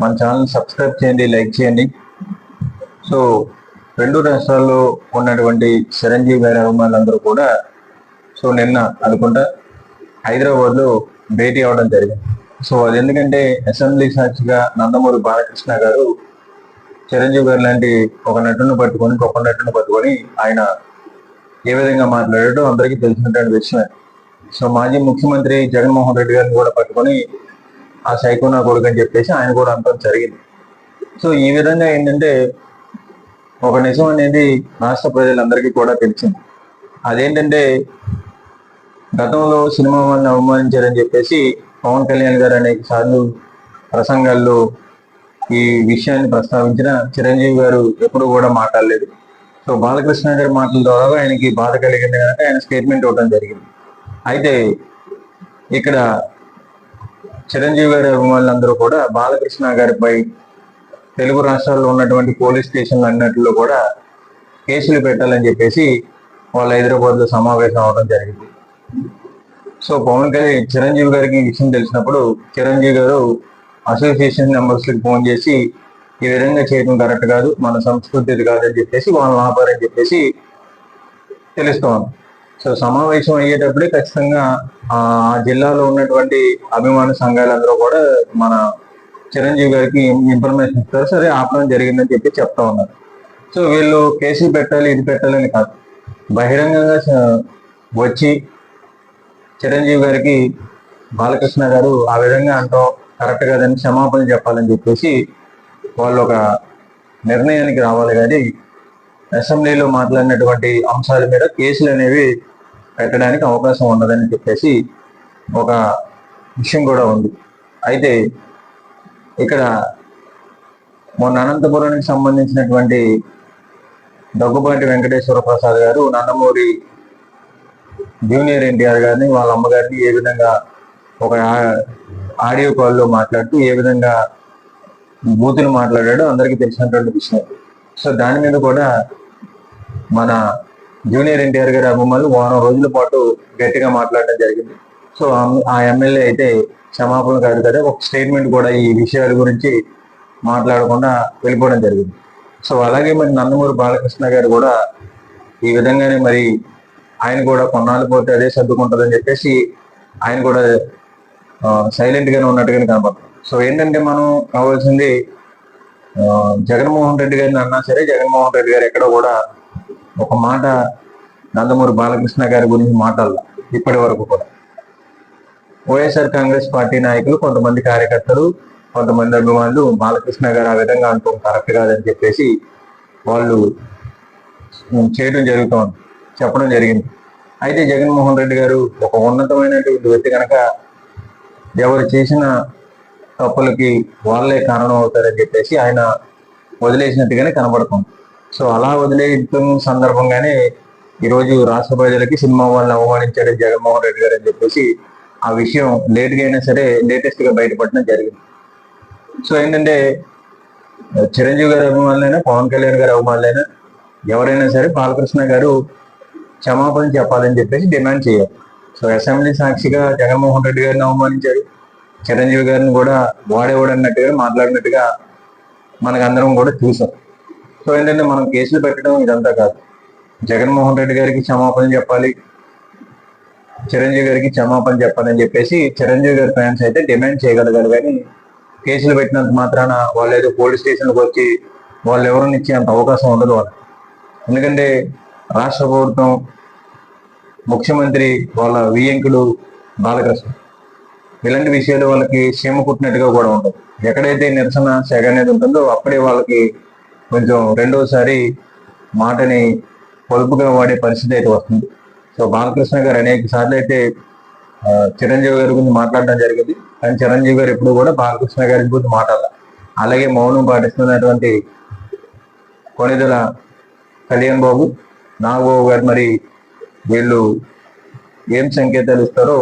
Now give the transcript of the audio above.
మన channel subscribe చేయండి like చేయండి. సో రెండు రాష్ట్రాల్లో ఉన్నటువంటి చిరంజీవి గారి అభిమానులందరూ కూడా సో నిన్న అనుకుంటా హైదరాబాద్లో భేటీ అవడం జరిగింది. సో అది ఎందుకంటే అసెంబ్లీ సాక్షిగా నందమూరి బాలకృష్ణ గారు చిరంజీవి గారు లాంటి ఒక నటును పట్టుకొని గొప్ప నటును పట్టుకొని ఆయన ఏ విధంగా మాట్లాడటం అందరికీ తెలిసినటువంటి విషయమే. సో మాజీ ముఖ్యమంత్రి జగన్మోహన్ రెడ్డి గారిని కూడా పట్టుకొని ఆ సైకోనా కొడుకు అని చెప్పేసి ఆయన కూడా అంతం జరిగింది. సో ఈ విధంగా ఏంటంటే ఒక నిజం అనేది రాష్ట్ర ప్రజలందరికీ కూడా తెలిసింది. అదేంటంటే గతంలో సినిమా వాళ్ళని అవమానించారని చెప్పేసి పవన్ కళ్యాణ్ గారు అనేక సార్లు ప్రసంగాల్లో ఈ విషయాన్ని ప్రస్తావించిన చిరంజీవి గారు ఎప్పుడు కూడా మాట్లాడలేదు. సో బాలకృష్ణ గారి మాటల ద్వారా ఆయనకి బాధ కలిగింది కనుక ఆయన స్టేట్మెంట్ ఇవ్వడం జరిగింది. అయితే ఇక్కడ చిరంజీవి గారి అభిమానులందరూ కూడా బాలకృష్ణ గారిపై తెలుగు రాష్ట్రాల్లో ఉన్నటువంటి పోలీస్ స్టేషన్లు అన్నట్లో కూడా కేసులు పెట్టాలని చెప్పేసి వాళ్ళు హైదరాబాద్లో సమావేశం అవడం జరిగింది. సో పవన్ కళ్యాణ్ చిరంజీవి గారికి ఈ విషయం తెలిసినప్పుడు చిరంజీవి గారు అసోసియేషన్ మెంబర్స్కి ఫోన్ చేసి ఈ విధంగా చేయడం కరెక్ట్ కాదు మన సంస్కృతి కాదని చెప్పేసి వాళ్ళని ఆపారని చెప్పేసి తెలుస్తోంది. సో సమావేశం అయ్యేటప్పుడే ఖచ్చితంగా ఆ జిల్లాలో ఉన్నటువంటి అభిమాన సంఘాలందరూ కూడా మన చిరంజీవి గారికి ఇన్ఫర్మేషన్ ఇస్తారు. సరే ఆపడం జరిగిందని చెప్పి చెప్తా ఉన్నారు. సో వీళ్ళు కేసీ పెట్టాలి ఇది పెట్టాలని కాదు. బహిరంగంగా వచ్చి చిరంజీవి గారికి బాలకృష్ణ గారు ఆ విధంగా అంటాం కరెక్ట్ కాదని క్షమాపణ చెప్పాలని చెప్పేసి వాళ్ళు ఒక నిర్ణయానికి రావాలి కానీ అసెంబ్లీలో మాట్లాడినటువంటి అంశాల మీద కేసులు అనేవి పెట్టడానికి అవకాశం ఉండదని చెప్పేసి ఒక విషయం కూడా ఉంది. అయితే ఇక్కడ మొన్న అనంతపురానికి సంబంధించినటువంటి దగ్గుబాటి వెంకటేశ్వర ప్రసాద్ గారు నందమూరి జూనియర్ ఎన్టీఆర్ గారిని వాళ్ళ అమ్మగారిని ఏ విధంగా ఒక ఆడియో కాల్లో మాట్లాడుతూ ఏ విధంగా బూతులు మాట్లాడాడో అందరికీ తెలిసినటువంటి విషయం. సో దాని మీద కూడా మన జూనియర్ ఎన్టీఆర్ గారి మమ్మల్ని వారం రోజుల పాటు గట్టిగా మాట్లాడడం జరిగింది. సో ఆ- ఎమ్మెల్యే అయితే క్షమాపణ కాదు కదా ఒక స్టేట్మెంట్ కూడా ఈ విషయాల గురించి మాట్లాడకుండా వెళ్ళిపోవడం జరిగింది. సో అలాగే మరి నందమూరి బాలకృష్ణ గారు కూడా ఈ విధంగానే మరి ఆయన కూడా కొన్నాళ్ళు పోతే అదే సర్దుకుంటుందని చెప్పేసి ఆయన కూడా సైలెంట్ గానే ఉన్నట్టుగానే కనపడుతుంది. సో ఏంటంటే మనం కావాల్సింది జగన్మోహన్ రెడ్డి గారిని అన్నా సరే జగన్మోహన్ రెడ్డి గారు ఎక్కడ కూడా ఒక మాట నందమూరి బాలకృష్ణ గారి గురించి మాట్లాడాల ఇప్పటి వరకు కూడా. వైఎస్ఆర్ కాంగ్రెస్ పార్టీ నాయకులు కొంతమంది కార్యకర్తలు కొంతమంది అభిమానులు బాలకృష్ణ గారు ఆ విధంగా అంటూ కరెక్ట్ కాదని చెప్పేసి వాళ్ళు చేయడం జరుగుతోంది చెప్పడం జరిగింది. అయితే జగన్మోహన్ రెడ్డి గారు ఒక ఉన్నతమైనటువంటి వ్యక్తి కనుక ఎవరు చేసిన తప్పులకి వాళ్ళే కారణం అవుతారని చెప్పేసి ఆయన వదిలేసినట్టుగానే కనబడుతుంది. సో అలా వదిలేయడం సందర్భంగానే ఈరోజు రాష్ట్ర ప్రజలకి సినిమా వాళ్ళని అవమానించాడు జగన్మోహన్ రెడ్డి గారు అని చెప్పేసి ఆ విషయం లేట్గా అయినా సరే లేటెస్ట్గా బయటపడడం జరిగింది. సో ఏంటంటే చిరంజీవి గారి అభిమానులైనా పవన్ కళ్యాణ్ గారి అభిమానులైనా ఎవరైనా సరే బాలకృష్ణ గారు క్షమాపణ చెప్పాలని చెప్పేసి డిమాండ్ చేయాలి. సో అసెంబ్లీ సాక్షిగా జగన్మోహన్ రెడ్డి గారిని అవమానించారు. చిరంజీవి గారిని కూడా వాడేవాడు అన్నట్టుగా మాట్లాడినట్టుగా మనకు అందరం కూడా చూసాం. సో ఏంటంటే మనం కేసులు పెట్టడం ఇదంతా కాదు. జగన్మోహన్ రెడ్డి గారికి క్షమాపణ చెప్పాలి చిరంజీవి గారికి క్షమాపణ చెప్పాలని చెప్పేసి చిరంజీవి గారి ఫ్యాన్స్ అయితే డిమాండ్ చేయగలగారు కానీ కేసులు పెట్టినంత మాత్రాన వాళ్ళు ఏదో పోలీస్ స్టేషన్కి వచ్చి వాళ్ళు ఎవరిని ఇచ్చేంత అవకాశం ఉండదు వాళ్ళు ఎందుకంటే రాష్ట్ర ప్రభుత్వం ముఖ్యమంత్రి వాళ్ళ వియంకుడు బాలకృష్ణ. ఇలాంటి విషయాలు వాళ్ళకి సీమ కుట్టినట్టుగా కూడా ఉంటుంది ఎక్కడైతే నిరసన సెగ అనేది ఉంటుందో అప్పుడే వాళ్ళకి కొంచెం రెండోసారి మాటని పొలుపుగా వాడే పరిస్థితి అయితే వస్తుంది. సో బాలకృష్ణ గారు అనేక సార్లు అయితే చిరంజీవి గారి గురించి మాట్లాడడం జరిగింది. కానీ చిరంజీవి గారు ఎప్పుడు కూడా బాలకృష్ణ గారి గురించి మాట్లాడాలి. అలాగే మౌనం పాటిస్తున్నటువంటి కొనిదల కళ్యాణ్ బాబు నాగబాబు గారు మరి వీళ్ళు ఏం సంకేతాలు ఇస్తారో